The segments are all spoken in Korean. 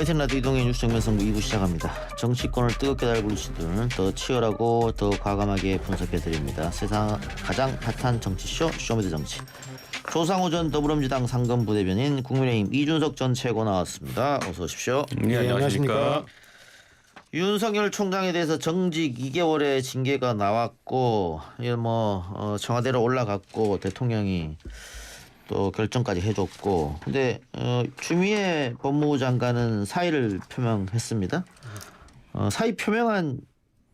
화이팅 라디오 이동의 뉴스 정면선부 2부 시작합니다. 정치권을 뜨겁게 달굴 이슈들 더 치열하고 더 과감하게 분석해드립니다. 세상 가장 핫한 정치쇼 쇼미더 정치. 조상호 전 더불어민주당 상금 부대변인 국민의힘 이준석 전 최고 나왔습니다. 어서 오십시오. 네, 안녕하십니까. 윤석열 총장에 대해서 정직 2개월의 징계가 나왔고 이뭐 어, 청와대로 올라갔고 대통령이 또 결정까지 해줬고 근데 어, 추미애 법무부 장관은 사의를 표명했습니다. 어, 사의 표명한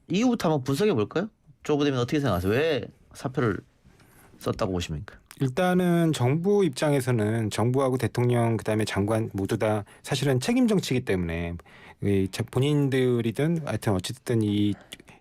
이후부터 한번 분석해 볼까요? 조 부대면 어떻게 생각하세요? 왜 사표를 썼다고 보십니까? 일단은 정부 입장에서는 정부하고 대통령 그다음에 장관 모두 다 사실은 책임 정치이기 때문에 본인들이든 하여튼 어쨌든 이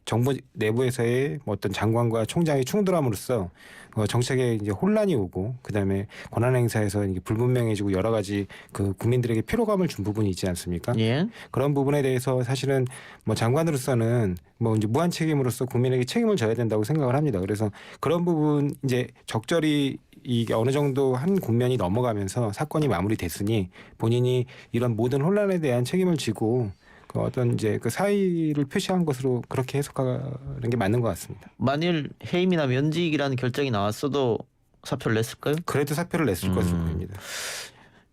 정부 내부에서의 뭐 어떤 장관과 총장의 충돌함으로써 어, 정책에 이제 혼란이 오고 그다음에 권한 행사에서 이게 불분명해지고 여러 가지 그 국민들에게 피로감을 준 부분이 있지 않습니까? 예. 그런 부분에 대해서 사실은 뭐 장관으로서는 뭐 이제 무한 책임으로서 국민에게 책임을 져야 된다고 생각을 합니다. 그래서 그런 부분 이제 적절히 이게 어느 정도 한 국면이 넘어가면서 사건이 마무리됐으니 본인이 이런 모든 혼란에 대한 책임을 지고 그 어떤 이제 그 사의를 표시한 것으로 그렇게 해석하는 게 맞는 것 같습니다. 만일 해임이나 면직이라는 결정이 나왔어도 사표를 냈을까요? 그래도 사표를 냈을 음. 것으로 보입니다.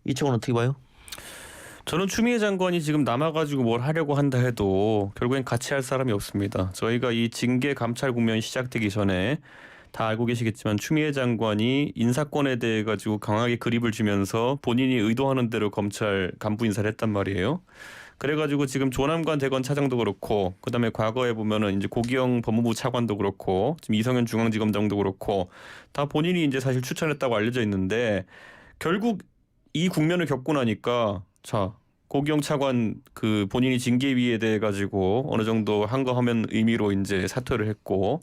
이 측은 어떻게 봐요? 저는 추미애 장관이 지금 남아가지고 뭘 하려고 한다 해도 결국엔 같이 할 사람이 없습니다. 저희가 이 징계 감찰 국면이 시작되기 전에 다 알고 계시겠지만 추미애 장관이 인사권에 대해 가지고 강하게 그립을 주면서 본인이 의도하는 대로 검찰 간부 인사를 했단 말이에요. 그래가지고 지금 조남관 대검 차장도 그렇고 그다음에 과거에 보면은 이제 고기영 법무부 차관도 그렇고 지금 이성현 중앙지검장도 그렇고 다 본인이 이제 사실 추천했다고 알려져 있는데 결국 이 국면을 겪고 나니까 자 고기영 차관 그 본인이 징계위에 대해 가지고 어느 정도 한 거 하면 의미로 이제 사퇴를 했고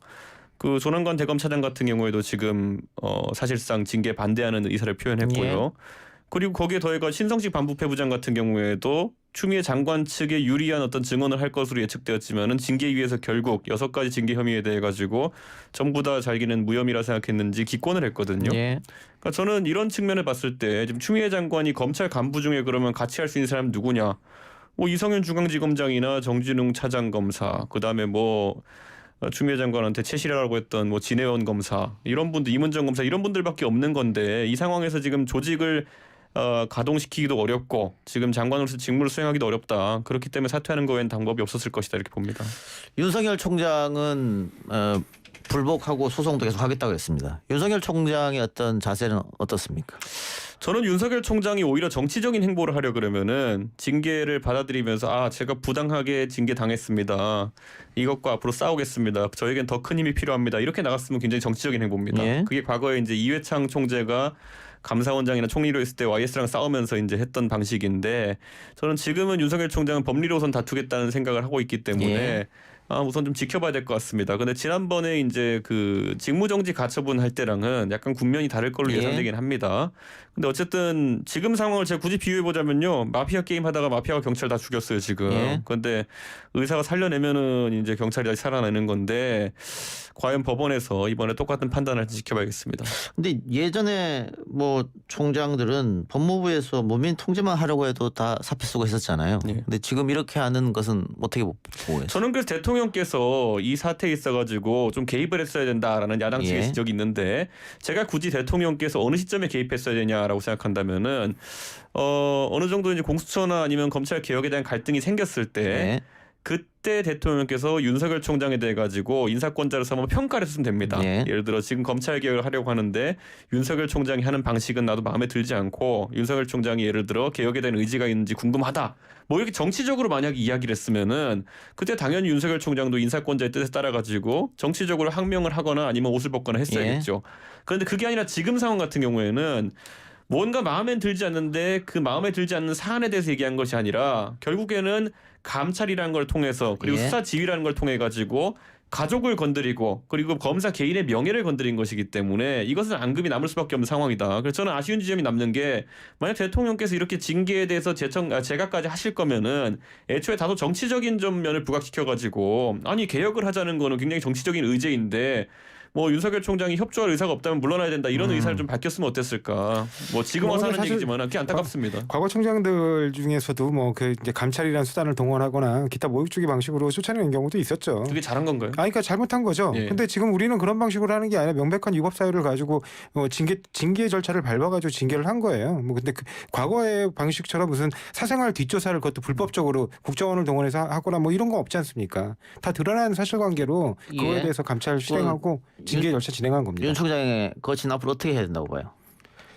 그 조남관 대검 차장 같은 경우에도 지금 어 사실상 징계 반대하는 의사를 표현했고요. 그리고 거기에 더해가 신성식 반부패부장 같은 경우에도 추미애 장관 측에 유리한 어떤 증언을 할 것으로 예측되었지만은 징계위에서 결국 여섯 가지 징계 혐의에 대해 가지고 전부 다 자기는 무혐의라 생각했는지 기권을 했거든요. 예. 그러니까 저는 이런 측면을 봤을 때 지금 추미애 장관이 검찰 간부 중에 그러면 같이 할 수 있는 사람 누구냐? 뭐 이성윤 중앙지검장이나 정진웅 차장 검사, 그다음에 뭐 어, 추미애 장관한테 최실이라고 했던 뭐 진해원 검사 이런 분들 이문정 검사 이런 분들밖에 없는 건데 이 상황에서 지금 조직을 어, 가동시키기도 어렵고 지금 장관으로서 직무를 수행하기도 어렵다. 그렇기 때문에 사퇴하는 거에는 방법이 없었을 것이다 이렇게 봅니다. 윤석열 총장은 어, 불복하고 소송도 계속 하겠다고 했습니다. 윤석열 총장의 어떤 자세는 어떻습니까? 저는 윤석열 총장이 오히려 정치적인 행보를 하려 그러면은 징계를 받아들이면서 아 제가 부당하게 징계 당했습니다. 이것과 앞으로 싸우겠습니다. 저에겐 더 큰 힘이 필요합니다. 이렇게 나갔으면 굉장히 정치적인 행보입니다. 예. 그게 과거에 이제 이회창 총재가 감사원장이나 총리로 있을 때 YS랑 싸우면서 이제 했던 방식인데 저는 지금은 윤석열 총장은 법리로선 다투겠다는 생각을 하고 있기 때문에 예. 아, 우선 좀 지켜봐야 될 것 같습니다. 근데 지난번에 이제 그 직무정지 가처분 할 때랑은 약간 국면이 다를 걸로 예. 예상되긴 합니다. 근데 어쨌든 지금 상황을 제가 굳이 비유해 보자면요. 마피아 게임 하다가 마피아가 경찰 다 죽였어요, 지금. 예. 근데 의사가 살려내면은 이제 경찰이 다시 살아나는 건데 과연 법원에서 이번에 똑같은 판단을 할지 지켜봐야겠습니다. 근데 예전에 뭐 총장들은 법무부에서 문민 통제만 하려고 해도 다 사표 쓰고 했었잖아요. 예. 근데 지금 이렇게 하는 것은 어떻게 보- 보고? 저는 그래서 대통령께서 이 사태에 있어 가지고 좀 개입을 했어야 된다라는 야당 측의 예. 지적이 있는데 제가 굳이 대통령께서 어느 시점에 개입했어야 되냐 라고 생각한다면은 어 어느 정도 이제 공수처나 아니면 검찰 개혁에 대한 갈등이 생겼을 때 네. 그때 대통령께서 윤석열 총장에 대해 가지고 인사권자로서 한번 평가를 했으면 됩니다. 예. 예를 들어 지금 검찰 개혁을 하려고 하는데 윤석열 총장이 하는 방식은 나도 마음에 들지 않고 윤석열 총장이 예를 들어 개혁에 대한 의지가 있는지 궁금하다. 뭐 이렇게 정치적으로 만약 이야기를 했으면은 그때 당연히 윤석열 총장도 인사권자의 뜻에 따라 가지고 정치적으로 항명을 하거나 아니면 옷을 벗거나 했어야겠죠. 그런데 그게 아니라 지금 상황 같은 경우에는 뭔가 마음에 들지 않는데 그 마음에 들지 않는 사안에 대해서 얘기한 것이 아니라 결국에는 감찰이라는 걸 통해서 그리고 예. 수사 지휘라는 걸 통해 가지고 가족을 건드리고 그리고 검사 개인의 명예를 건드린 것이기 때문에 이것은 앙금이 남을 수밖에 없는 상황이다. 그래서 저는 아쉬운 지점이 남는 게 만약 대통령께서 이렇게 징계에 대해서 제청 아, 제각까지 하실 거면은 애초에 다소 정치적인 좀 면을 부각시켜 가지고 아니 개혁을 하자는 거는 굉장히 정치적인 의제인데 뭐 윤석열 총장이 협조할 의사가 없다면 물러나야 된다 이런 의사를 좀 밝혔으면 어땠을까. 뭐 지금 뭐 와서 하는 사실 얘기지만 꽤 안타깝습니다. 과 거 총장들 중에서도 뭐 그 이제 감찰이라는 수단을 동원하거나 기타 모욕주기 방식으로 쫓아내는 경우도 있었죠. 그게 잘한 건가요? 아, 그러니까 잘못한 거죠. 예. 근데 지금 우리는 그런 방식으로 하는 게 아니라 명백한 위법 사유를 가지고 어, 징계 징계 절차를 밟아가지고 징계를 한 거예요. 뭐 근데 그 과거의 방식처럼 무슨 사생활 뒷조사를 그것도 불법적으로 국정원을 동원해서 하거나 뭐 이런 거 없지 않습니까? 다 드러난 사실관계로 그거에 예. 대해서 감찰 실행하고 징계 절차 진행한 겁니다. 윤 총장의 거친 앞으로 어떻게 해야 된다고 봐요?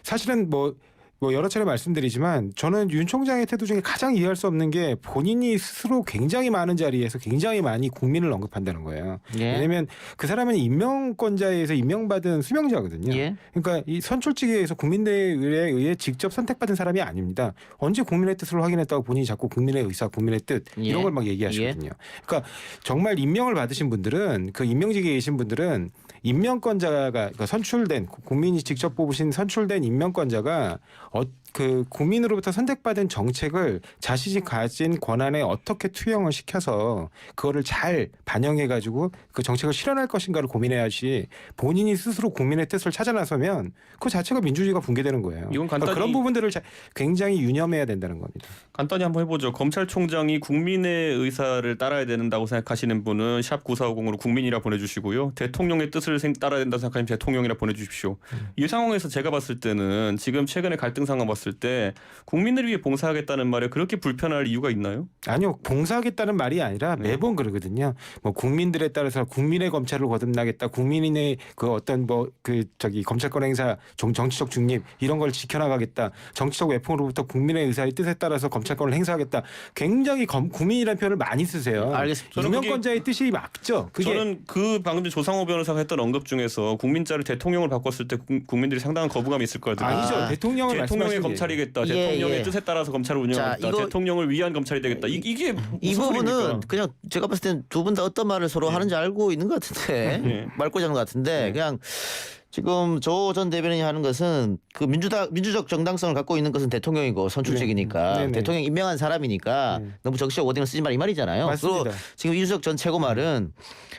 사실은 뭐, 뭐 여러 차례 말씀드리지만 저는 윤 총장의 태도 중에 가장 이해할 수 없는 게 본인이 스스로 굉장히 많은 자리에서 굉장히 많이 국민을 언급한다는 거예요. 예. 왜냐하면 그 사람은 임명권자에서 임명받은 수명자거든요. 예. 그러니까 이 선출직에서 국민들에 의해 직접 선택받은 사람이 아닙니다. 언제 국민의 뜻을 확인했다고 본인이 자꾸 국민의 의사, 국민의 뜻 이런 예. 걸막 얘기하시거든요. 그러니까 정말 임명을 받으신 분들은 그 임명직에 계신 분들은 임명권자가 그러니까 선출된 국민이 직접 뽑으신 선출된 임명권자가 어, 그 국민으로부터 선택받은 정책을 자신이 가진 권한에 어떻게 투영을 시켜서 그거를 잘 반영해 가지고 그 정책을 실현할 것인가를 고민해야지 본인이 스스로 국민의 뜻을 찾아 나서면 그 자체가 민주주의가 붕괴되는 거예요. 이건 그러니까 간단히- 그런 부분들을 자- 굉장히 유념해야 된다는 겁니다. 간단히 한번 해보죠. 검찰총장이 국민의 의사를 따라야 된다고 생각하시는 분은 샵 9450으로 국민이라 보내주시고요. 대통령의 뜻을 생- 따라야 된다고 생각하시면 대통령이라 보내주십시오. 음. 이 상황에서 제가 봤을 때는 지금 최근에 갈등 상황 봤을 때 국민을 위해 봉사하겠다는 말에 그렇게 불편할 이유가 있나요? 아니요 봉사하겠다는 말이 아니라 네. 매번 그러거든요. 뭐 국민들에 따라서 국민의 검찰을 거듭나겠다, 국민의 그 어떤 뭐 그 저기 검찰권 행사, 정, 정치적 중립 이런 걸 지켜나가겠다, 정치적 외풍으로부터 국민의 의사의 뜻에 따라서 검찰권을 행사하겠다. 굉장히 검, 국민이라는 표현을 많이 쓰세요. 알겠습니다. 저는 그게- 유명권자의 뜻이 맞죠. 저는 그 방금 조상호 변호사가 했던 언급 중에서 국민자를 대통령을 바꿨을 때 국- 국민들이 상당한 거부감이 있을 거거든요. 아니죠. 아, 대통령의 대통령을 게 검찰이겠다. 예, 대통령의 예. 뜻에 따라서 검찰을 운영하겠다. 자, 이거- 대통령을 위한 검찰이 되겠다. 이, 이게 이 무슨 부분은 소리입니까? 그냥 제가 봤을 땐 두 분 다 어떤 말을 서로 하는지 알고 있는 것 같은데 예. 것 같은데 그냥 지금 조 전 대변인이 하는 것은 그 민주다 민주적 정당성을 갖고 있는 것은 대통령이고 선출직이니까 네. 네네. 대통령 임명한 사람이니까 네. 너무 정치적 워딩을 쓰지 말이 말이잖아요. 맞습니다. 그리고 지금 이준석 전 최고 말은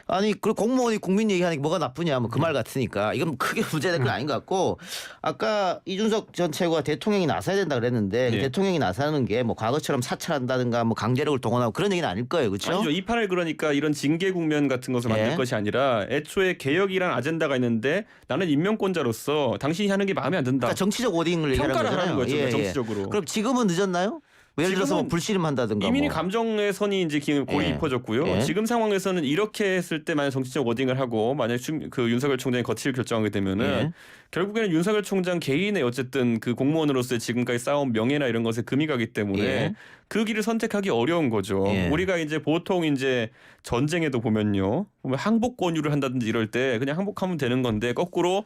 아니 그 공무원이 국민 얘기하는 게 뭐가 나쁘냐 뭐 그 말 같으니까 이건 크게 문제될 건 아닌 것 같고 아까 이준석 전 최고가 대통령이 나서야 된다 그랬는데 네. 대통령이 나서는 게 뭐 과거처럼 사찰한다든가 뭐 강제력을 동원하고 그런 얘기는 아닐 거예요, 그렇죠? 아니죠. 이 판을 그러니까 이런 징계 국면 같은 것을 만들 예. 것이 아니라 애초에 개혁이란 아젠다가 있는데 나는 임명권자로서 당신이 하는 게 마음에 안 든다. 그러니까 정치적 워딩을 얘기하는 평가를 거잖아요. 하라는 거죠. 정치적으로. 그럼 지금은 늦었나요? 뭐 예를 들어서 뭐 불씨름한다든가 이미 뭐. 감정의 선이 이제 기- 골이 예. 깊어졌고요. 예. 지금 상황에서는 이렇게 했을 때 만약 정치적 워딩을 하고 만약 춤- 그 윤석열 총장이 거취를 결정하게 되면은 예. 결국에는 윤석열 총장 개인의 어쨌든 그 공무원으로서의 지금까지 쌓아온 명예나 이런 것에 금이 가기 때문에 예. 그 길을 선택하기 어려운 거죠. 예. 우리가 이제 보통 이제 전쟁에도 보면요. 보면 항복 권유를 한다든지 이럴 때 그냥 항복하면 되는 건데 거꾸로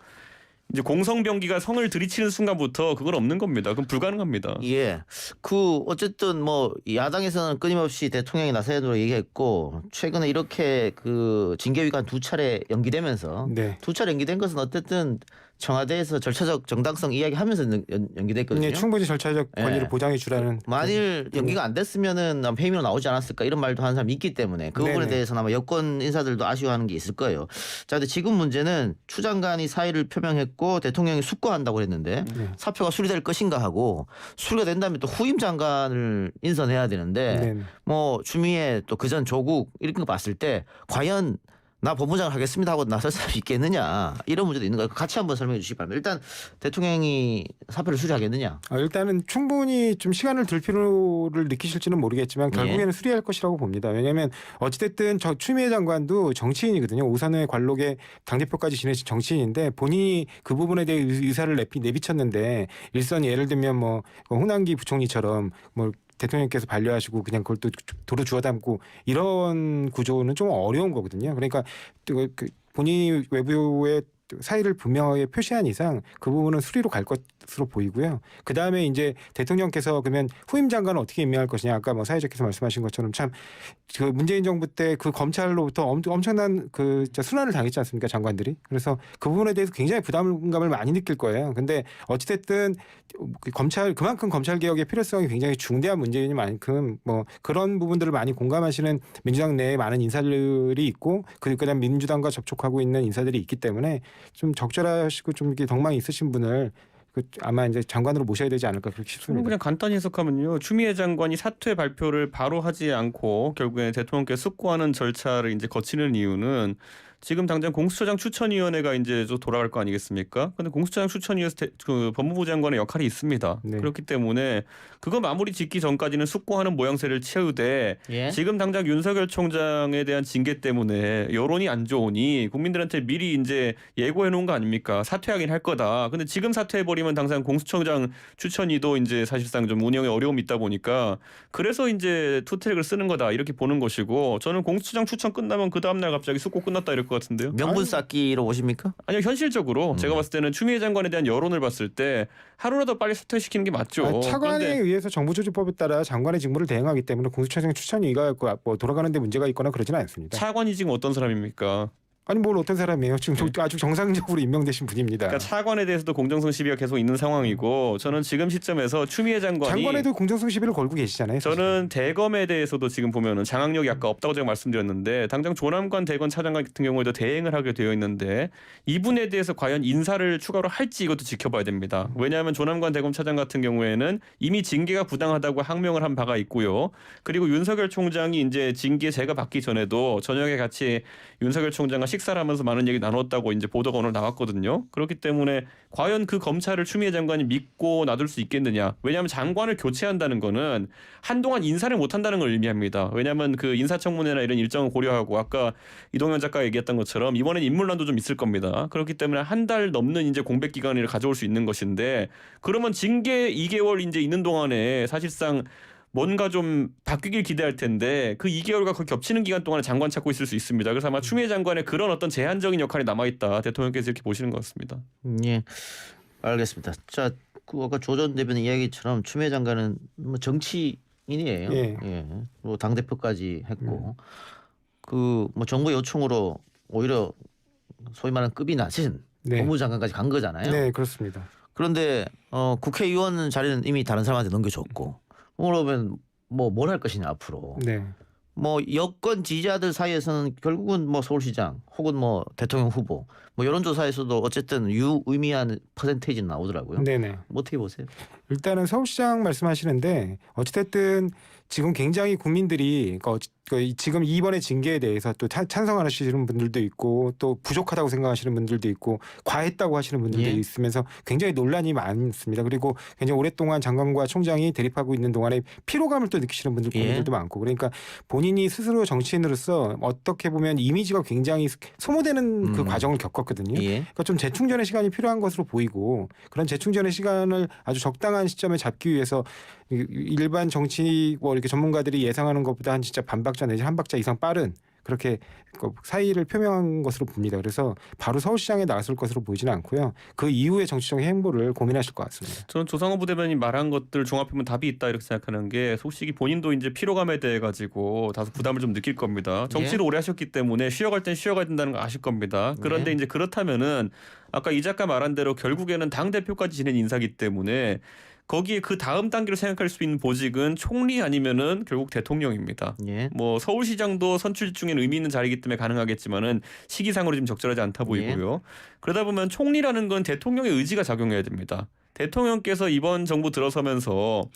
이제 공성병기가 성을 들이치는 순간부터 그건 없는 겁니다. 그건 불가능합니다. 예. 그 어쨌든 뭐 야당에서는 끊임없이 대통령이 나서야 된다고 얘기했고 최근에 이렇게 그 징계위가 두 차례 연기되면서 네. 두 차례 연기된 것은 어쨌든 청와대에서 절차적 정당성 이야기하면서 연- 연- 연기됐거든요. 네, 충분히 절차적 예. 권리를 보장해 주라는 만일 연기가 안 됐으면은 폐임으로 나오지 않았을까 이런 말도 하는 사람이 있기 때문에 그 부분에. 대해서는 아마 여권 인사들도 아쉬워하는 게 있을 거예요. 자, 근데 지금 문제는 추 장관이 사의를 표명했고 대통령이 숙고한다고 했는데 네. 사표가 수리될 것인가 하고 수리가 된다면 또 후임 장관을 인선해야 되는데 네. 뭐 추미애 또 그전 조국 거 봤을 때 과연 나 법무장을 하겠습니다 하고 나설 사람이 있겠느냐 이런 문제도 있는 거예요. 같이 한번 설명해 주시기 바랍니다. 일단 대통령이 사표를 수리하겠느냐. 어, 일단은 충분히 좀 시간을 들 필요를 느끼실지는 모르겠지만 결국에는 수리할 것이라고 봅니다. 왜냐하면 어찌됐든 저 추미애 장관도 정치인이거든요. 오선의 관록에 당대표까지 지내신 정치인인데 본인이 그 부분에 대해 의- 의사를 내비, 내비쳤는데 일선 예를 들면 뭐 홍남기 부총리처럼 뭐 대통령께서 반려하시고 그냥 그걸 또 도로 주워 담고 이런 구조는 좀 어려운 거거든요. 그러니까 그 본인이 외부에 사의를 분명하게 표시한 이상 그 부분은 수리로 갈 것으로 보이고요. 그 다음에 이제 대통령께서 그러면 후임 장관을 어떻게 임명할 것이냐 아까 뭐 사회자께서 말씀하신 것처럼 참 그 문재인 정부 때 그 검찰로부터 엄, 엄청난 그 순환을 당했지 않습니까 장관들이 그래서 그 부분에 대해서 굉장히 부담감을 많이 느낄 거예요. 근데 어찌됐든 그 검찰 그만큼 검찰 개혁의 필요성이 굉장히 중대한 문제인 만큼 뭐 그런 부분들을 많이 공감하시는 민주당 내에 많은 인사들이 있고 그 그다음 민주당과 접촉하고 있는 인사들이 있기 때문에 좀 적절하시고 좀 이렇게 덕망이 있으신 분을 그 아마 이제 장관으로 모셔야 되지 않을까 그렇게 싶습니다. 그냥 간단히 해석하면요. 추미애 장관이 사퇴 발표를 바로 하지 않고 결국에 대통령께 숙고하는 절차를 이제 거치는 이유는 지금 당장 공수처장 추천위원회가 이제 좀 돌아갈 거 아니겠습니까? 근데 공수처장 추천위에서 대- 그 법무부 장관의 역할이 있습니다. 네. 그렇기 때문에 그거 마무리 짓기 전까지는 숙고하는 모양새를 채우되 예. 지금 당장 윤석열 총장에 대한 징계 때문에 여론이 안 좋으니 국민들한테 미리 이제 예고해 놓은 거 아닙니까? 사퇴하긴 할 거다. 근데 지금 사퇴해 버리면 당장 공수처장 추천위도 이제 사실상 좀 운영에 어려움이 있다 보니까 그래서 이제 투트랙을 쓰는 거다 이렇게 보는 것이고 저는 공수처장 추천 끝나면 그 다음 날 갑자기 숙고 끝났다 이럴 것 같은데요. 명분 쌓기로 보십니까? 아니요 현실적으로 제가 봤을 때는 추미애 장관에 대한 여론을 봤을 때 하루라도 빨리 사퇴시키는 게 맞죠. 아, 차관에 그런데 의해서 정부조직법에 따라 장관의 직무를 대행하기 때문에 공수처장 추천위가 그뭐 돌아가는데 문제가 있거나 그러지는 않습니다. 차관이 지금 어떤 사람입니까? 아니 뭘 어떤 사람이에요? 지금 저- 아주 정상적으로 임명되신 분입니다. 그러니까 차관에 대해서도 공정성 시비가 계속 있는 상황이고 저는 지금 시점에서 추미애 장관이 장관에도 공정성 시비를 걸고 계시잖아요. 사실. 저는 대검에 대해서도 지금 보면은 장악력이 아까 없다고 제가 말씀드렸는데 당장 조남관 대검 차장관 같은 경우에도 대행을 하게 되어 있는데 이분에 대해서 과연 인사를 추가로 할지 이것도 지켜봐야 됩니다. 왜냐하면 조남관 대검 차장 같은 경우에는 이미 징계가 부당하다고 항명을 한 바가 있고요. 그리고 윤석열 총장이 이제 징계 제가 받기 전에도 저녁에 같이 윤석열 총장과 식사 를 하면서 많은 얘기 나눴다고 이제 보도가 오늘 나왔거든요. 그렇기 때문에 과연 그 검찰을 추미애 장관이 믿고 놔둘 수 있겠느냐? 왜냐하면 장관을 교체한다는 거는 한동안 인사를 못 한다는 걸 의미합니다. 왜냐하면 그 인사청문회나 이런 일정을 고려하고 아까 이동현 작가가 얘기했던 것처럼 이번엔 인물난도 좀 있을 겁니다. 그렇기 때문에 한 달 넘는 이제 공백 기간을 가져올 수 있는 것인데 그러면 징계 2개월 이제 있는 동안에 사실상 뭔가 좀 바뀌길 기대할 텐데 그 2개월과 그 겹치는 기간 동안에 장관 찾고 있을 수 있습니다. 그래서 아마 추미애 장관의 그런 어떤 제한적인 역할이 남아 있다. 대통령께서 이렇게 보시는 것 같습니다. 예, 알겠습니다. 자, 그 아까 조전 대변인 이야기처럼 추미애 장관은 뭐 정치인이에요. 예. 뭐당 대표까지 했고 그뭐 정부 요청으로 오히려 소위 말하는 급이 낮은 네. 법무장관까지 간 거잖아요. 네 그렇습니다. 그런데 어, 국회의원 자리는 이미 다른 사람한테 넘겨줬고 그러면 뭐 뭘 할 것이냐 앞으로 네. 뭐 여권 지지자들 사이에서는 결국은 뭐 서울시장 혹은 뭐 대통령 후보 뭐 여론조사에서도 어쨌든 유의미한 퍼센테이지 나오더라고요. 네네. 뭐 어떻게 보세요? 일단은 서울시장 말씀하시는데 어찌됐든 지금 굉장히 국민들이 그그 이- 지금 이번의 징계에 대해서 또 찬- 찬성하시는 분들도 있고 또 부족하다고 생각하시는 분들도 있고 과했다고 하시는 분들도 예. 있으면서 굉장히 논란이 많습니다. 그리고 굉장히 오랫동안 장관과 총장이 대립하고 있는 동안에 피로감을 또 느끼시는 분들 예. 국민들도 많고 그러니까 본인이 스스로 정치인으로서 어떻게 보면 이미지가 굉장히 소모되는 그 음. 과정을 겪었거든요. 예. 그러니까 좀 재충전의 시간이 필요한 것으로 보이고 그런 재충전의 시간을 아주 적당한 시점에 잡기 위해서 이- 일반 정치 뭐 이렇게 전문가들이 예상하는 것보다 한 진짜 반 박자 내지 한 박자 이상 빠른 그렇게 그 사의를 표명한 것으로 봅니다. 그래서 바로 서울시장에 나설 것으로 보이지는 않고요. 그 이후의 정치적 행보를 고민하실 것 같습니다. 저는 조상호 부대변인 말한 것들 종합해보면 답이 있다 이렇게 생각하는 게 솔직히 본인도 이제 피로감에 대해 가지고 다소 부담을 좀 느낄 겁니다. 정치를 오래 하셨기 때문에 쉬어갈 땐 쉬어가야 된다는 거 아실 겁니다. 그런데 네. 이제 그렇다면은 아까 이 작가 말한 대로 결국에는 당 대표까지 지낸 인사기 때문에 거기에 그 다음 단계로 생각할 수 있는 보직은 총리 아니면은 결국 대통령입니다. 예. 뭐 서울시장도 선출 중엔 의미 있는 자리이기 때문에 가능하겠지만은 시기상으로 지금 적절하지 않다 보이고요. 그러다 보면 총리라는 건 대통령의 의지가 작용해야 됩니다. 대통령께서 이번 정부 들어서면서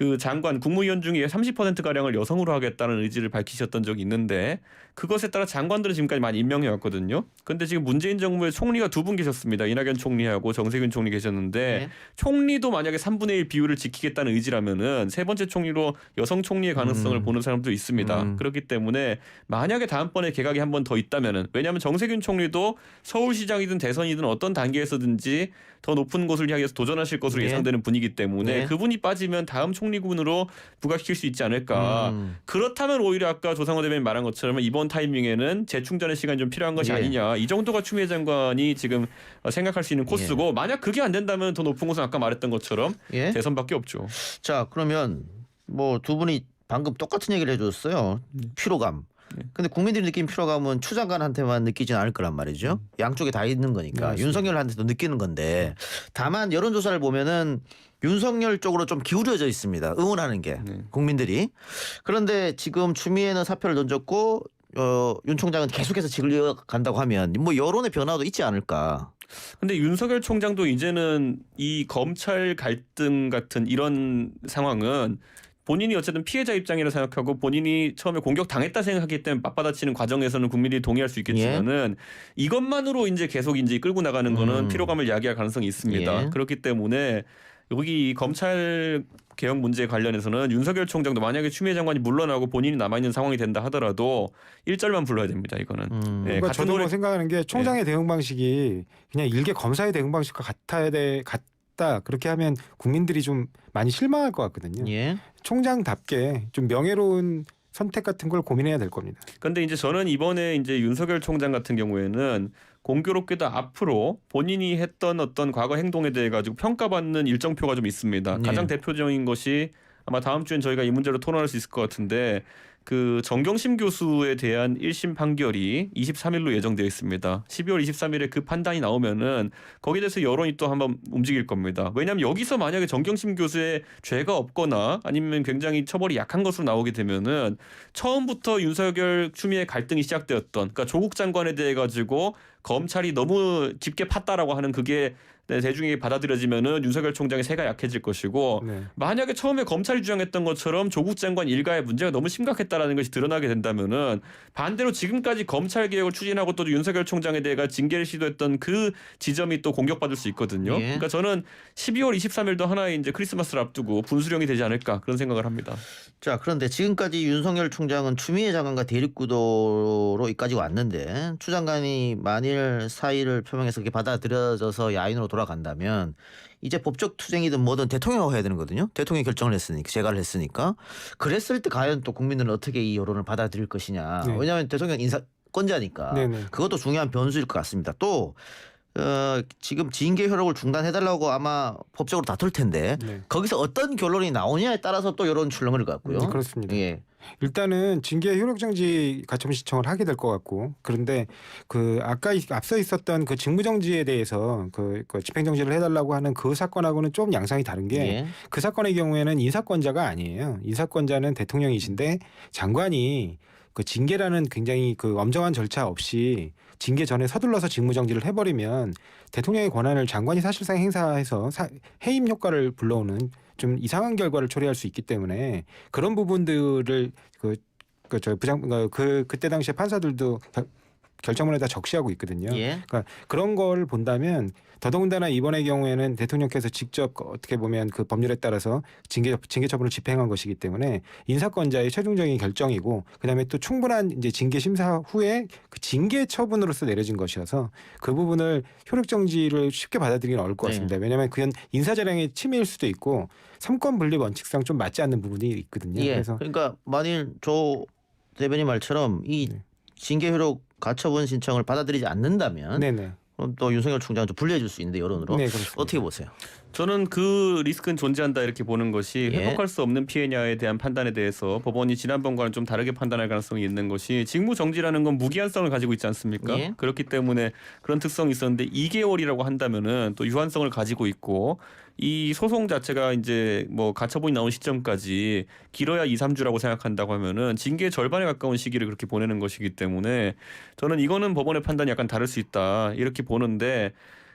그 장관 국무위원 중에 30% 가량을 여성으로 하겠다는 의지를 밝히셨던 적이 있는데 그것에 따라 장관들은 지금까지 많이 임명해 왔거든요. 근데 지금 문재인 정부에 총리가 두 분 계셨습니다. 이낙연 총리하고 정세균 총리 계셨는데 네. 총리도 만약에 3분의 1 비율을 지키겠다는 의지라면은 세 번째 총리로 여성 총리의 가능성을 음. 보는 사람도 있습니다. 음. 그렇기 때문에 만약에 다음번에 개각이 한 번 더 있다면은 왜냐하면 정세균 총리도 서울시장이든 대선이든 어떤 단계에서든지 더 높은 곳을 향해서 도전하실 것으로 네. 예상되는 분이기 때문에 네. 그분이 빠지면 다음 총리 최중리군으로 부각시킬 수 있지 않을까. 음. 그렇다면 오히려 아까 조상호 대변인 말한 것처럼 이번 타이밍에는 재충전의 시간이 좀 필요한 것이 예. 아니냐. 이 정도가 추미애 장관이 지금 어, 생각할 수 있는 코스고 만약 그게 안 된다면 더 높은 곳은 아까 말했던 것처럼 예. 대선밖에 없죠. 자 그러면 뭐 두 분이 방금 똑같은 얘기를 해줬어요. 피로감. 네. 근데 국민들이 느낀 피로감은 추 장관한테만 느끼진 않을 거란 말이죠. 양쪽에 다 있는 거니까 네. 윤석열한테도 느끼는 건데 다만 여론조사를 보면은 윤석열 쪽으로 좀 기울여져 있습니다. 응원하는 게 네. 국민들이. 그런데 지금 추미애는 사표를 던졌고 어, 윤 총장은 계속해서 지글려 간다고 하면 뭐 여론의 변화도 있지 않을까. 근데 윤석열 총장도 이제는 이 검찰 갈등 같은 이런 상황은 본인이 어쨌든 피해자 입장이라 생각하고 본인이 처음에 공격 당했다 생각하기 때문에 맞받아치는 과정에서는 국민들이 동의할 수 있겠지만은 이것만으로 이제 계속 이제 끌고 나가는 거는 음. 피로감을 야기할 가능성이 있습니다. 예. 그렇기 때문에 여기 이 검찰 개혁 문제 관련해서는 윤석열 총장도 만약에 추미애 장관이 물러나고 본인이 남아 있는 상황이 된다 하더라도 일절만 불러야 됩니다. 이거는. 음. 네, 그러니까 노래- 뭐 생각하는 게 총장의 대응 방식이 그냥 일개 검사의 대응 방식과 같아야 돼 같다 그렇게 하면 국민들이 좀 많이 실망할 것 같거든요. 예. 총장답게 좀 명예로운 선택 같은 걸 고민해야 될 겁니다. 근데 이제 저는 이번에 이제 윤석열 총장 같은 경우에는 공교롭게도 앞으로 본인이 했던 어떤 과거 행동에 대해 가지고 평가받는 일정표가 좀 있습니다. 네. 가장 대표적인 것이 아마 다음 주엔 저희가 이 문제로 토론할 수 있을 것 같은데 그 정경심 교수에 대한 1심 판결이 23일로 예정되어 있습니다. 12월 23일에 그 판단이 나오면은 거기에 대해서 여론이 또 한번 움직일 겁니다. 왜냐하면 여기서 만약에 정경심 교수의 죄가 없거나 아니면 굉장히 처벌이 약한 것으로 나오게 되면은 처음부터 윤석열 추미애 갈등이 시작되었던 그러니까 조국 장관에 대해 가지고 검찰이 너무 깊게 팠다라고 하는 그게 대중에게 받아들여지면은 윤석열 총장의 세가 약해질 것이고 네. 만약에 처음에 검찰이 주장했던 것처럼 조국 장관 일가의 문제가 너무 심각했다라는 것이 드러나게 된다면은 반대로 지금까지 검찰 개혁을 추진하고 또 윤석열 총장에 대해 징계를 시도했던 그 지점이 또 공격받을 수 있거든요. 예. 그러니까 저는 12월 23일도 하나의 이제 크리스마스를 앞두고 분수령이 되지 않을까 그런 생각을 합니다. 자 그런데 지금까지 윤석열 총장은 추미애 장관과 대립구도로 이까지 왔는데 추 장관이 만일 사의를 표명해서 그게 받아들여져서 야인으로 돌아 간다면 이제 법적 투쟁이든 뭐든 대통령하고 해야 되는 거거든요. 대통령이 결정을 했으니까 제가를 했으니까 그랬을 때 과연 또 국민들은 어떻게 이 여론을 받아들일 것이냐. 네. 왜냐하면 대통령 인사 권자니까 네네. 그것도 중요한 변수일 것 같습니다. 또 어, 지금 징계 효력을 중단해달라고 아마 법적으로 다툴 텐데 네. 거기서 어떤 결론이 나오냐에 따라서 또 여론 출렁일 것 같고요. 네, 그렇습니다. 예. 일단은 징계 효력 정지 가처분 신청을 하게 될 것 같고 그런데 그 아까 있- 앞서 있었던 그 직무 정지에 대해서 그, 그 집행 정지를 해달라고 하는 그 사건하고는 좀 양상이 다른 게 예. 그 사건의 경우에는 인사권자가 아니에요. 인사권자는 대통령이신데 장관이 그 징계라는 굉장히 그 엄정한 절차 없이 징계 전에 서둘러서 직무정지를 해버리면 대통령의 권한을 장관이 사실상 행사해서 사- 해임 효과를 불러오는 좀 이상한 결과를 초래할 수 있기 때문에 그런 부분들을 그 그저 부장 그 그때 당시에 판사들도 결- 결정문에다 적시하고 있거든요. 예. 그런 걸 본다면 더더군다나 이번의 경우에는 대통령께서 직접 그 어떻게 보면 그 법률에 따라서 징계 징계 처분을 집행한 것이기 때문에 인사권자의 최종적인 결정이고 그다음에 또 충분한 이제 징계 심사 후에 그 징계 처분으로서 내려진 것이어서 그 부분을 효력 정지를 쉽게 받아들이기는 어려울 것 네. 같습니다. 왜냐하면 그건 인사재량의 침해일 수도 있고 삼권 분립 원칙상 좀 맞지 않는 부분이 있거든요. 예. 그래서 그러니까 만일 조 대변인 말처럼 이 네. 징계 효력 가처분 신청을 받아들이지 않는다면 네네 그럼 또 윤석열 총장은 좀 불리해질 수 있는데 여론으로 네 그렇습니다. 어떻게 보세요? 저는 그 리스크는 존재한다 이렇게 보는 것이 예. 회복할 수 없는 피해냐에 대한 판단에 대해서 법원이 지난번과는 좀 다르게 판단할 가능성이 있는 것이 직무 정지라는 건 무기한성을 가지고 있지 않습니까? 예. 그렇기 때문에 그런 특성이 있었는데 2개월이라고 한다면은 또 유한성을 가지고 있고 이 소송 자체가 이제 뭐 가처분이 나온 시점까지 길어야 2, 3주라고 생각한다고 하면은 징계 절반에 가까운 시기를 그렇게 보내는 것이기 때문에 저는 이거는 법원의 판단이 약간 다를 수 있다 이렇게 보는데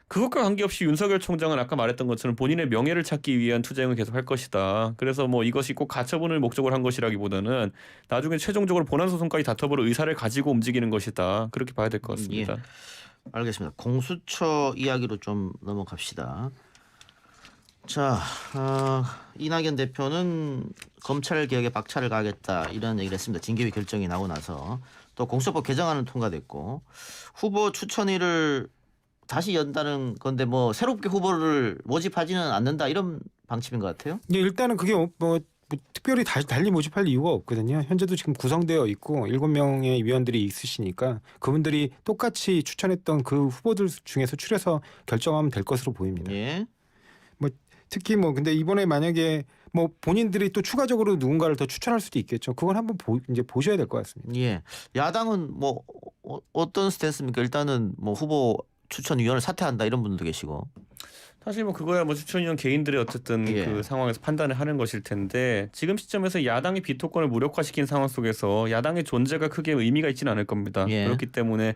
그것과 관계없이 윤석열 총장은 아까 말했던 것처럼 본인의 명예를 찾기 위한 투쟁을 계속 할 것이다. 그래서 뭐 이것이 꼭 가처분을 목적으로 한 것이라기보다는 나중에 최종적으로 본안 소송까지 다퉈볼 의사를 가지고 움직이는 것이다. 그렇게 봐야 될 것 같습니다. 알겠습니다. 공수처 이야기로 좀 넘어갑시다. 자, 어, 이낙연 대표는 검찰 개혁에 박차를 가겠다 이런 얘기를 했습니다. 징계위 결정이 나고 나서 또 공수처법 개정안은 통과됐고 후보 추천위를 다시 연다는 건데 뭐 새롭게 후보를 모집하지는 않는다 이런 방침인 것 같아요. 예, 일단은 그게 어- 뭐뭐 특별히 다, 달리 모집할 이유가 없거든요. 현재도 지금 구성되어 있고 일곱 명의 위원들이 있으시니까 그분들이 똑같이 추천했던 그 후보들 중에서 추려서 결정하면 될 것으로 보입니다. 예. 특히 뭐 근데 이번에 만약에 뭐 본인들이 또 추가적으로 누군가를 더 추천할 수도 있겠죠. 그건 한번 보, 이제 보셔야 될 것 같습니다. 예. 야당은 뭐 어, 어떤 스탠스입니까? 일단은 뭐 후보 추천위원을 사퇴한다 이런 분들도 계시고. 사실 뭐 그거야 뭐 추천위원 개인들의 어쨌든 예. 그 상황에서 판단을 하는 것일 텐데 지금 시점에서 야당이 비토권을 무력화시킨 상황 속에서 야당의 존재가 크게 의미가 있지는 않을 겁니다. 예. 그렇기 때문에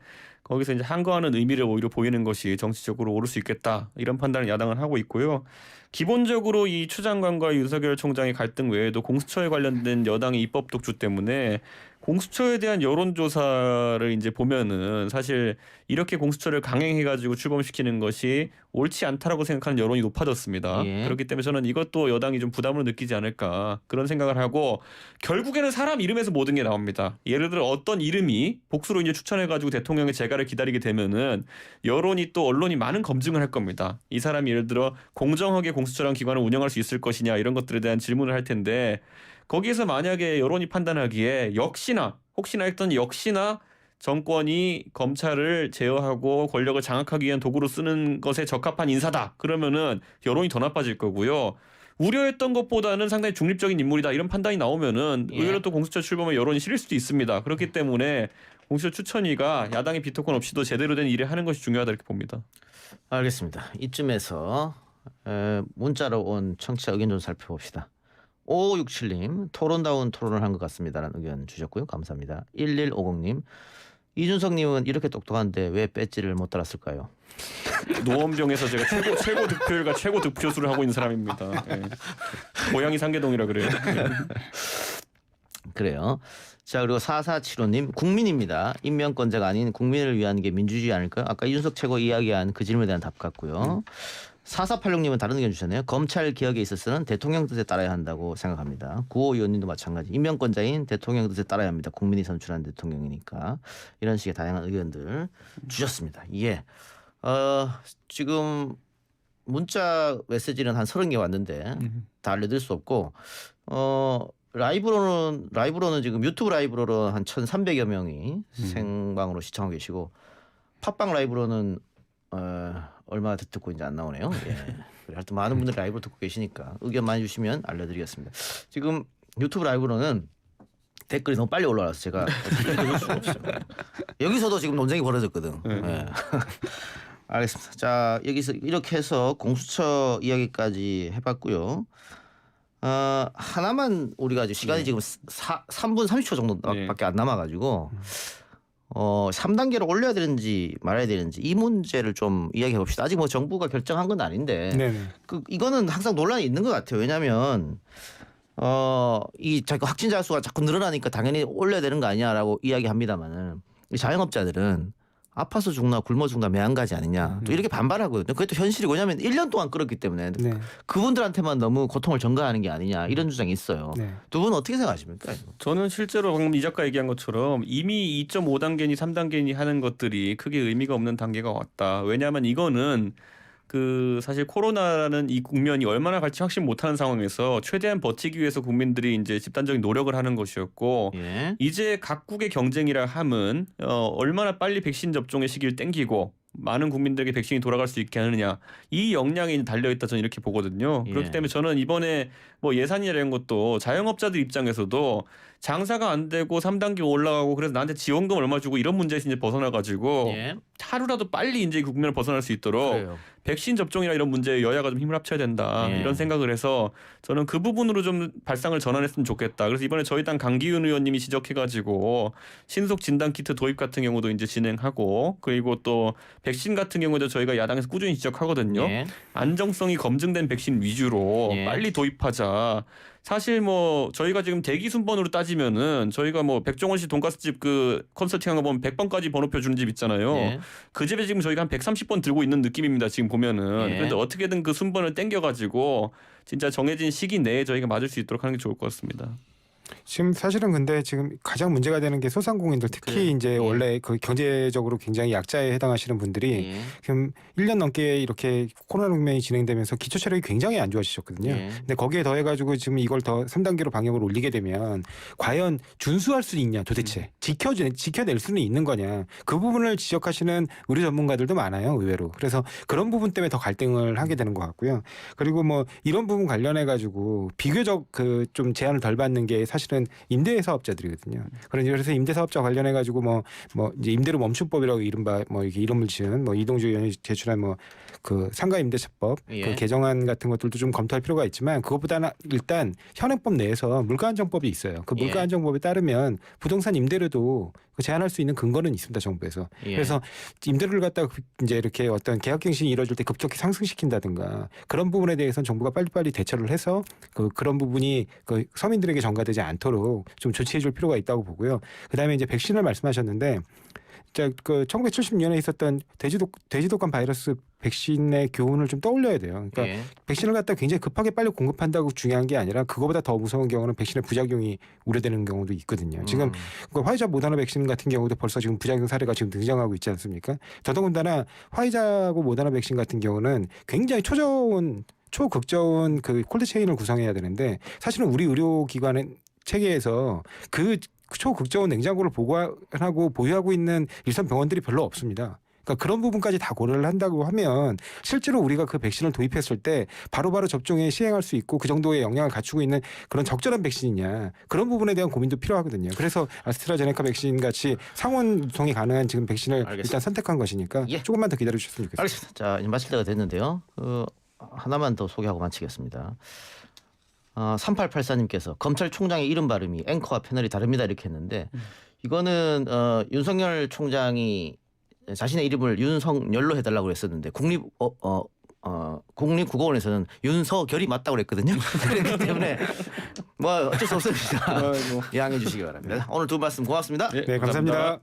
거기서 이제 한거하는 의미를 오히려 보이는 것이 정치적으로 옳을 수 있겠다 이런 판단을 야당은 하고 있고요. 기본적으로 이 추 장관과 윤석열 총장의 갈등 외에도 공수처에 관련된 여당의 입법 독주 때문에 공수처에 대한 여론조사를 이제 보면은 사실 이렇게 공수처를 강행해가지고 출범시키는 것이 옳지 않다라고 생각하는 여론이 높아졌습니다. 예. 그렇기 때문에 저는 이것도 여당이 좀 부담으로 느끼지 않을까 그런 생각을 하고 결국에는 사람 이름에서 모든 게 나옵니다. 예를 들어 어떤 이름이 복수로 이제 추천해가지고 대통령의 재가 를 기다리게 되면은 여론이 또 언론이 많은 검증을 할 겁니다. 이 사람이 예를 들어 공정하게 공수처라는 기관을 운영할 수 있을 것이냐 이런 것들에 대한 질문을 할 텐데 거기에서 만약에 여론이 판단하기에 역시나 혹시나 했던 역시나 정권이 검찰을 제어하고 권력을 장악하기 위한 도구로 쓰는 것에 적합한 인사다. 그러면은 여론이 더 나빠질 거고요. 우려했던 것보다는 상당히 중립적인 인물이다 이런 판단이 나오면은 예. 의외로 또 공수처 출범에 여론이 실릴 수도 있습니다. 그렇기 때문에 공수처 추천위가 야당의 비토권 없이도 제대로 된 일을 하는 것이 중요하다 이렇게 봅니다. 알겠습니다. 이쯤에서 에, 문자로 온 청취자 의견 좀 살펴봅시다. 5567님 토론다운 토론을 한 것 같습니다라는 의견 주셨고요. 감사합니다. 1150님 이준석님은 이렇게 똑똑한데 왜 배지를 못 달았을까요? 노원병에서 제가 최고 최고 득표율과 최고 득표수를 하고 있는 사람입니다. 예. 고양이 상계동이라 그래요. 예. 그래요. 자 그리고 4475님 국민입니다. 임명권자가 아닌 국민을 위한 게 민주주의 아닐까요? 아까 이준석 최고 이야기한 그 질문에 대한 답 같고요. 4486님은 다른 의견 주셨네요. 검찰 개혁에 있어서는 대통령 뜻에 따라야 한다고 생각합니다. 9525님도 마찬가지. 임명권자인 대통령 뜻에 따라야 합니다. 국민이 선출한 대통령이니까 이런 식의 다양한 의견들 주셨습니다. 예. 어, 지금 문자 메시지는 한 30개 왔는데 다 알려드릴 수 없고 어 라이브로는 라이브로는 지금 유튜브 라이브로는 한 1,300여 명이 생방으로 시청하고 계시고 팟빵 라이브로는 어 얼마 듣고 이제 안 나오네요. 예. 그래, 하여튼 많은 분들이 라이브로 듣고 계시니까 의견 많이 주시면 알려드리겠습니다. 지금 유튜브 라이브로는 댓글이 너무 빨리 올라와서 제가 읽을 수가 없어요. 여기서도 지금 논쟁이 벌어졌거든. 예. 알겠습니다. 자 여기서 이렇게 해서 공수처 이야기까지 해봤고요. 어, 하나만 우리가 이제 시간이 지금 사, 3분 30초 정도밖에 안 남아가지고 어, 3단계로 올려야 되는지 말아야 되는지 이 문제를 좀 이야기해 봅시다. 아직 뭐 정부가 결정한 건 아닌데 네네. 그 이거는 항상 논란이 있는 것 같아요. 왜냐하면 어 이 자꾸 확진자 수가 자꾸 늘어나니까 당연히 올려야 되는 거 아니냐라고 이야기합니다만은 이 자영업자들은 아파서 죽나 굶어 죽나 매한가지 아니냐 또 이렇게 반발하거든요. 그게 또 현실이고 왜냐하면 1년 동안 끌었기 때문에 네. 그분들한테만 너무 고통을 전가하는 게 아니냐 이런 주장이 있어요. 네. 두 분은 어떻게 생각하십니까? 저는 실제로 방금 이 작가 얘기한 것처럼 이미 2.5단계니 3단계니 하는 것들이 크게 의미가 없는 단계가 왔다. 왜냐하면 이거는 그 사실 코로나라는 이 국면이 얼마나 갈지 확신 못하는 상황에서 최대한 버티기 위해서 국민들이 이제 집단적인 노력을 하는 것이었고 예. 이제 각국의 경쟁이라 함은 어, 얼마나 빨리 백신 접종의 시기를 땡기고 많은 국민들에게 백신이 돌아갈 수 있게 하느냐 이 역량이 달려 있다 저는 이렇게 보거든요. 예. 그렇기 때문에 저는 이번에 뭐 예산이라는 것도 자영업자들 입장에서도 장사가 안 되고 3단계 올라가고 그래서 나한테 지원금 얼마 주고 이런 문제에서 이제 벗어나 가지고 예. 하루라도 빨리 이제 그 국면을 벗어날 수 있도록 그래요. 백신 접종이나 이런 문제에 여야가 좀 힘을 합쳐야 된다 예. 이런 생각을 해서 저는 그 부분으로 좀 발상을 전환했으면 좋겠다. 그래서 이번에 저희 당 강기훈 의원님이 지적해가지고 신속 진단 키트 도입 같은 경우도 이제 진행하고 그리고 또 백신 같은 경우도 저희가 야당에서 꾸준히 지적하거든요. 예. 안정성이 검증된 백신 위주로 예. 빨리 도입하자. 사실 뭐 저희가 지금 대기 순번으로 따지면은 저희가 뭐 백종원 씨 돈가스집 그 컨설팅한 거 보면 100번까지 번호표 주는 집 있잖아요. 예. 그 집에 지금 저희가 한 130번 들고 있는 느낌입니다. 지금 보면은. 예. 그런데 어떻게든 그 순번을 땡겨 가지고 진짜 정해진 시기 내에 저희가 맞을 수 있도록 하는 게 좋을 것 같습니다. 지금 사실은 근데 지금 가장 문제가 되는 게 소상공인들 특히 그래요. 이제 예. 원래 그 경제적으로 굉장히 약자에 해당하시는 분들이 예. 지금 1년 넘게 이렇게 코로나 국면이 진행되면서 기초 체력이 굉장히 안 좋아지셨거든요. 예. 근데 거기에 더해 가지고 지금 이걸 더 3단계로 방역을 올리게 되면 과연 준수할 수 있냐 도대체 지켜 지켜낼 수는 있는 거냐 그 부분을 지적하시는 의료 전문가들도 많아요 의외로 그래서 그런 부분 때문에 더 갈등을 하게 되는 것 같고요 그리고 뭐 이런 부분 관련해 가지고 비교적 그 좀 제한을 덜 받는 게 사실 은 임대 사업자들이거든요 그러니 그래서 임대 사업자 관련해 가지고 뭐 뭐 이제 임대료 멈춤법이라고 이른바 뭐 이렇게 이름을 지은 뭐 이동주 의원이 제출한 뭐 그 상가 임대차법 예. 그 개정안 같은 것들도 좀 검토할 필요가 있지만 그것보다는 일단 현행법 내에서 물가 안정법이 있어요. 그 물가 예. 안정법에 따르면 부동산 임대료도 그 제한할 수 있는 근거는 있습니다 정부에서. 예. 그래서 임대료를 갖다가 그 이제 이렇게 어떤 계약 갱신이 이루어질 때 급격히 상승시킨다든가 그런 부분에 대해서는 정부가 빨리빨리 대처를 해서 그 그런 부분이 그 서민들에게 전가되지 않도록 좀 조치해줄 필요가 있다고 보고요. 그다음에 이제 백신을 말씀하셨는데. 자, 그 1970년에 있었던 돼지독 돼지독감 바이러스 백신의 교훈을 좀 떠올려야 돼요. 그러니까 예. 백신을 갖다 가 굉장히 급하게 빨리 공급한다고 중요한 게 아니라 그거보다 더 무서운 경우는 백신의 부작용이 우려되는 경우도 있거든요. 지금 음. 그 화이자 모더나 백신 같은 경우도 벌써 지금 부작용 사례가 지금 등장하고 있지 않습니까? 더더군다나 화이자하고 모더나 백신 같은 경우는 굉장히 초저온 초극저온 그 콜드 체인을 구성해야 되는데 사실은 우리 의료기관의 체계에서 그 초극저온 냉장고를 보관하고 보유하고 있는 일선 병원들이 별로 없습니다. 그러니까 그런 부분까지 다 고려를 한다고 하면 실제로 우리가 그 백신을 도입했을 때 바로바로 접종에 시행할 수 있고 그 정도의 영향을 갖추고 있는 그런 적절한 백신이냐 그런 부분에 대한 고민도 필요하거든요. 그래서 아스트라제네카 백신 같이 상원 유통이 가능한 지금 백신을 알겠습니다. 일단 선택한 것이니까 예. 조금만 더 기다려 주셨으면 좋겠습니다. 알겠습니다. 자, 이제 마칠 때가 됐는데요. 그 하나만 더 소개하고 마치겠습니다. 어, 3884님께서 검찰총장의 이름 발음이 앵커와 패널이 다릅니다 이렇게 했는데 이거는 어, 윤석열 총장이 자신의 이름을 윤석열로 해달라고 했었는데 국립 어, 어, 어, 국립국어원에서는 윤석열이 맞다고 그랬거든요. 그렇기 때문에 뭐 어쩔 수 없습니다. 이해해 주시기 바랍니다. 오늘 두 말씀 고맙습니다. 예, 네, 감사합니다.